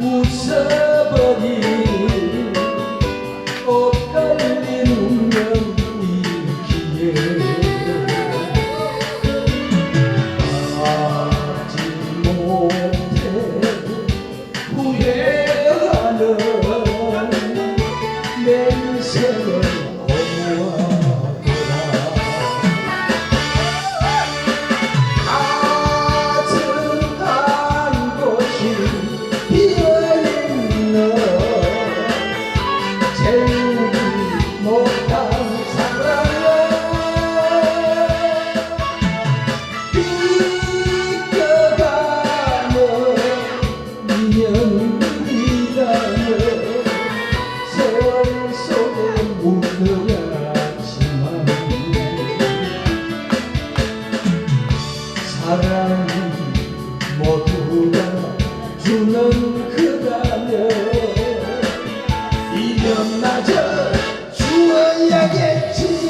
웃어버린 내게 주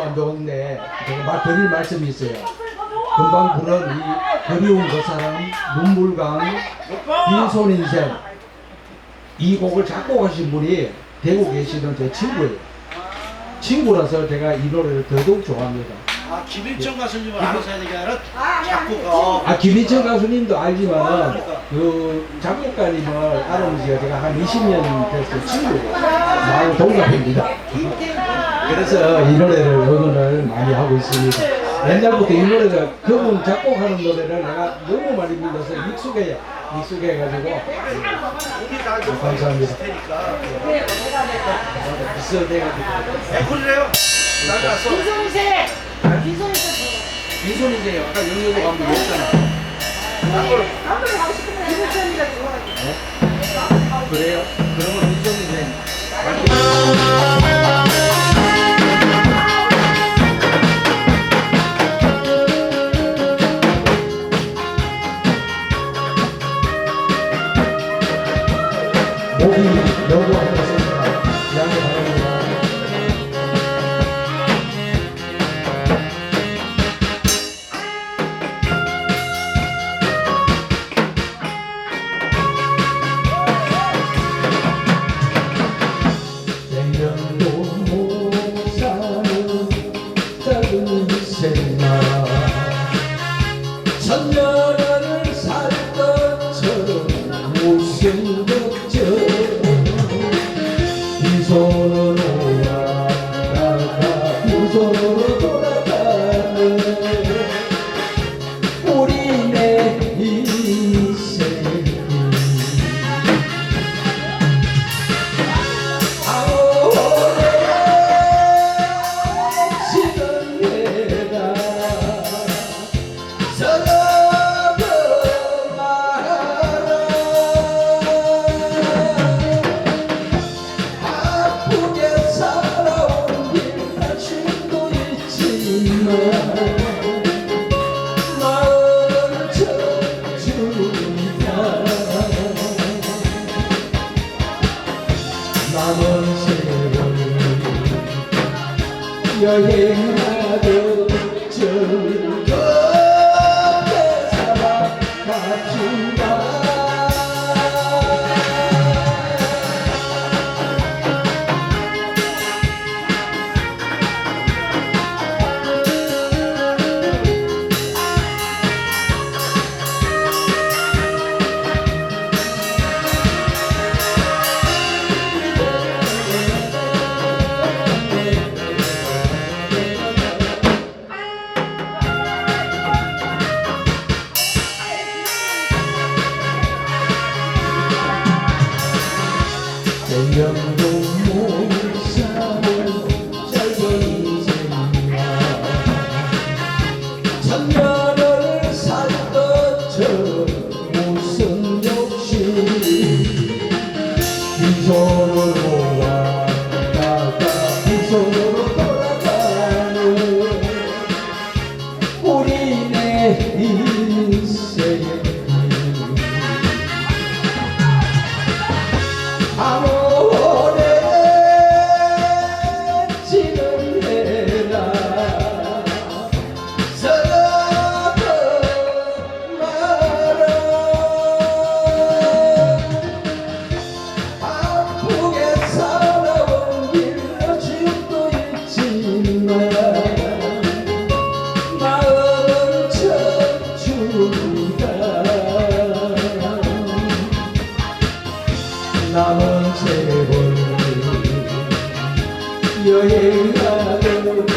안 좋은데 제가 말 드릴 말씀이 있어요. 금방 부른 이 그리운 그 사람 눈물강! 빈손 인생 이 곡을 작곡하신 분이 대구 계시는 제 친구예요. 친구라서 제가 이 노래를 더더욱 좋아합니다. 아, 김일정 가수님을 알아서 해야 되게 아니라 작곡가. 아 김희철 가수님도 알지만 그 작곡가님을 알아본 지가 제가 한 20년 됐어요. 친구예요. 나하고 동갑입니다. 그래서 이 노래를 응원을 많이 하고 있습니다. 옛날부터 이 노래가 그분 작곡하는 노래를 내가 너무 많이 불러서 익숙해요. 익숙해가지고 이거 감사합니다. 테니까. 비슷해가지고 에콜이래요. 나가서. 비송세 비송세 빈손이세요. 아까 영역으로 가면 없잖아. 남들 가고 싶으면 비송세입니다 그래요? 그러면 sol. 남은 세월 여행하는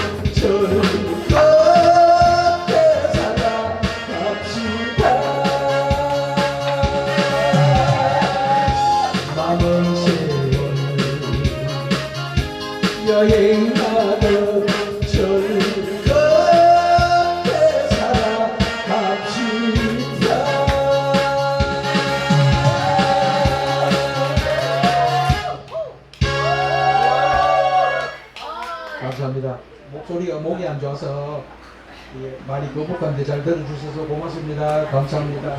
목이 안 좋아서 예, 많이 거북한데 잘 들어주셔서 고맙습니다. 감사합니다.